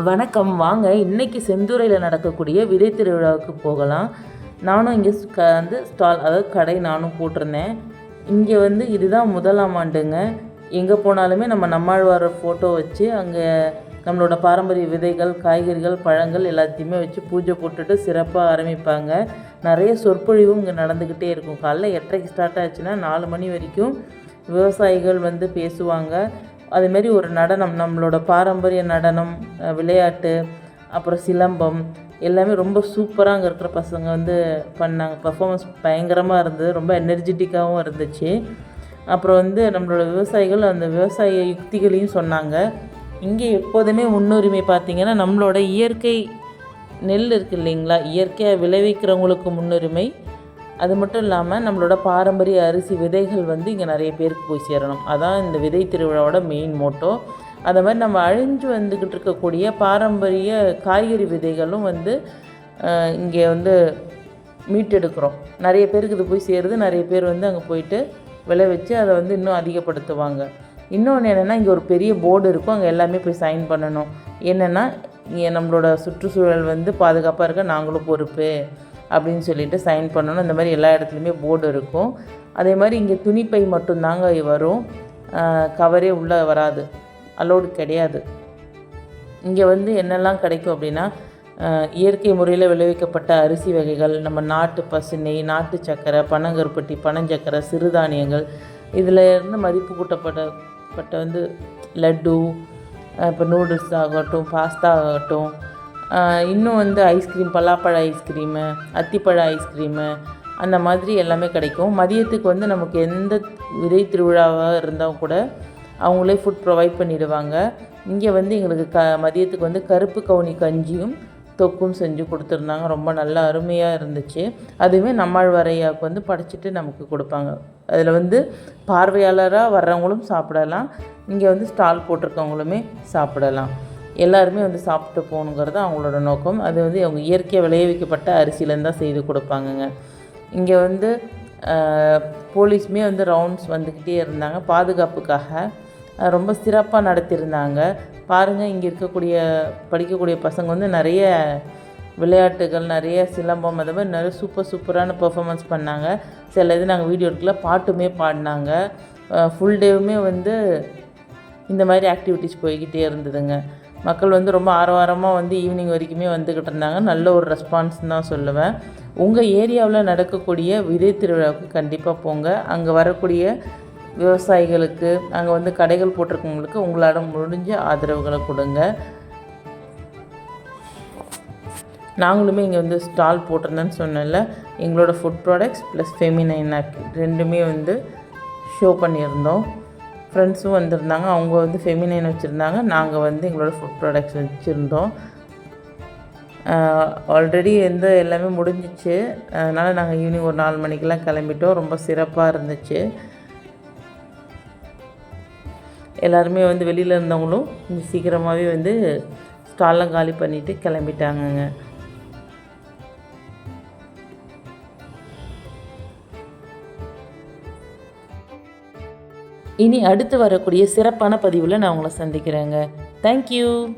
வணக்கம். வாங்க இன்னைக்கு செந்துறையில் நடக்கக்கூடிய விதை திருவிழாவுக்கு போகலாம். நானும் இங்கே க வந்து ஸ்டால் அதாவது கடை நானும் போட்டிருந்தேன். இங்கே வந்து இதுதான் முதலாம் ஆண்டுங்க. எங்கே போனாலுமே நம்ம நம்மாழ்வார ஃபோட்டோ வச்சு அங்கே நம்மளோட பாரம்பரிய விதைகள் காய்கறிகள் பழங்கள் எல்லாத்தையுமே வச்சு பூஜை போட்டுட்டு சிறப்பாக ஆரம்பிப்பாங்க. நிறைய சொற்பொழிவும் இங்கே நடந்துக்கிட்டே இருக்கும். காலைல எட்டரைக்கு ஸ்டார்ட் ஆச்சுன்னா நாலு மணி வரைக்கும் விவசாயிகள் வந்து பேசுவாங்க. அதுமாரி ஒரு நடனம் நம்மளோட பாரம்பரிய நடனம் விளையாட்டு அப்புறம் சிலம்பம் எல்லாமே ரொம்ப சூப்பராக அங்கே இருக்கிற பசங்க வந்து பண்ணாங்க. பர்ஃபாமன்ஸ் பயங்கரமாக இருந்தது ரொம்ப எனர்ஜெட்டிக்காகவும் இருந்துச்சு. அப்புறம் வந்து நம்மளோட விவசாயிகள் அந்த விவசாய யுக்திகளையும் சொன்னாங்க. இங்கே எப்போதுமே முன்னுரிமை பார்த்திங்கன்னா நம்மளோட இயற்கை நெல் இருக்குது இல்லைங்களா? இயற்கையாக விளைவிக்கிறவங்களுக்கு முன்னுரிமை. அது மட்டும் இல்லாமல் நம்மளோட பாரம்பரிய அரிசி விதைகள் வந்து இங்கே நிறைய பேருக்கு போய் சேரணும். அதான் இந்த விதை திருவிழாவோட மெயின் மோட்டோ அதை மாதிரி நம்ம அழிஞ்சு வந்துக்கிட்டு இருக்கக்கூடிய பாரம்பரிய காய்கறி விதைகளும் வந்து இங்கே வந்து மீட்டெடுக்கிறோம். நிறைய பேருக்கு இது போய் சேருது. நிறைய பேர் வந்து அங்கே போயிட்டு விளைவிச்சு அதை வந்து இன்னும் அதிகப்படுத்துவாங்க. இன்னொன்று என்னென்னா இங்கே ஒரு பெரிய போர்டு இருக்கும். அங்கே எல்லாமே போய் சைன் பண்ணணும். என்னென்னா இங்கே நம்மளோட சுற்றுச்சூழல் வந்து பாதுகாப்பாக இருக்க நாங்களும் பொறுப்பு. அப்படின்னு சொல்லிட்டு சைன் பண்ணணும். இந்த மாதிரி எல்லா இடத்துலையுமே போர்டு இருக்கும். அதே மாதிரி இங்கே துணிப்பை மட்டும்தாங்க வரும். கவரே உள்ளே வராது. அலோடு கிடையாது. இங்கே வந்து என்னெல்லாம் கிடைக்கும் அப்படின்னா இயற்கை முறையில் விளைவிக்கப்பட்ட அரிசி வகைகள் நம்ம நாட்டு பசுனை நாட்டு சக்கரை பனங்கருப்பட்டி பனஞ்சக்கரை சிறுதானியங்கள் இதில் இருந்து மதிப்பு கூட்டப்பட்ட பட்ட வந்து லட்டு இப்போ நூடுல்ஸ் ஆகட்டும் பாஸ்தா ஆகட்டும் இன்னும் வந்து ஐஸ்கிரீம் பலாப்பழ ஐஸ்கிரீமு அத்திப்பழ ஐஸ்கிரீமு அந்த மாதிரி எல்லாமே கிடைக்கும். மதியத்துக்கு வந்து நமக்கு எந்த விதை திருவிழாவாக இருந்தால் கூட அவங்களே ஃபுட் ப்ரொவைட் பண்ணிடுவாங்க. இங்கே வந்து எங்களுக்கு க மதியத்துக்கு வந்து கருப்பு கவுனி கஞ்சியும் தொக்கும் செஞ்சு கொடுத்துருந்தாங்க. ரொம்ப நல்லா அருமையாக இருந்துச்சு. அதுவுமே நம்மாழ்வாரையாவுக்கு வந்து படைச்சிட்டு நமக்கு கொடுப்பாங்க. அதில் வந்து பார்வையாளராக வர்றவங்களும் சாப்பிடலாம். இங்கே வந்து ஸ்டால் போட்டிருக்கவங்களுமே சாப்பிடலாம். எல்லாருமே வந்து சாப்பிட்டு போகணுங்கிறது அவங்களோட நோக்கம். அது வந்து அவங்க இயற்கையாக விளைவிக்கப்பட்ட அரிசியிலேருந்து தான் செய்து கொடுப்பாங்கங்க. இங்கே வந்து போலீஸுமே வந்து ரவுண்ட்ஸ் வந்துக்கிட்டே இருந்தாங்க. பாதுகாப்புக்காக ரொம்ப சிறப்பாக நடத்தியிருந்தாங்க. பாருங்கள் இங்கே இருக்கக்கூடிய படிக்கக்கூடிய பசங்க வந்து நிறைய விளையாட்டுகள் நிறைய சிலம்பம் அது மாதிரி நிறைய சூப்பர் சூப்பரான பெர்ஃபார்மன்ஸ் பண்ணாங்க. சில இது நாங்கள் வீடியோ எடுக்கல பாட்டுமே பாடினாங்க. ஃபுல் டேவுமே வந்து இந்த மாதிரி ஆக்டிவிட்டீஸ் போய்கிட்டே இருந்ததுங்க. மக்கள் வந்து ரொம்ப ஆரவாரமாக வந்து ஈவினிங் வரைக்குமே வந்துக்கிட்டு இருந்தாங்க. நல்ல ஒரு ரெஸ்பான்ஸ் தான் சொல்லுவேன். உங்கள் ஏரியாவில் நடக்கக்கூடிய விதை திருவிழாவுக்கு கண்டிப்பாக போங்க. அங்கே வரக்கூடிய விவசாயிகளுக்கு அங்கே வந்து கடைகள் போட்டிருக்கவங்களுக்கு உங்களால் முடிஞ்ச ஆதரவுகளை கொடுங்க. நாங்களுமே இங்கே வந்து ஸ்டால் போட்டிருந்தேன்னு சொன்னல எங்களோட ஃபுட் ப்ராடக்ட்ஸ் ப்ளஸ் ஃபெமினைன் ரெண்டுமே வந்து ஷோ பண்ணியிருந்தோம். ஃப்ரெண்ட்ஸும் வந்திருந்தாங்க. அவங்க வந்து ஃபெமினைன் வச்சுருந்தாங்க. நாங்கள் வந்து எங்களோட ஃபுட் ப்ராடக்ட்ஸ் வச்சுருந்தோம். ஆல்ரெடி எந்த எல்லாமே முடிஞ்சிச்சு. அதனால் நாங்கள் ஈவினிங் ஒரு நாலு மணிக்கெல்லாம் கிளம்பிட்டோம். ரொம்ப சிறப்பாக இருந்துச்சு. எல்லாருமே வந்து வெளியில் இருந்தவங்களும் கொஞ்சம் சீக்கிரமாகவே வந்து ஸ்டால்லாம் காலி பண்ணிவிட்டு கிளம்பிட்டாங்கங்க. இனி அடுத்து வரக்கூடிய சிறப்பான பதிவில் நான் உங்களை சந்திக்கிறேங்க. தேங்க்யூ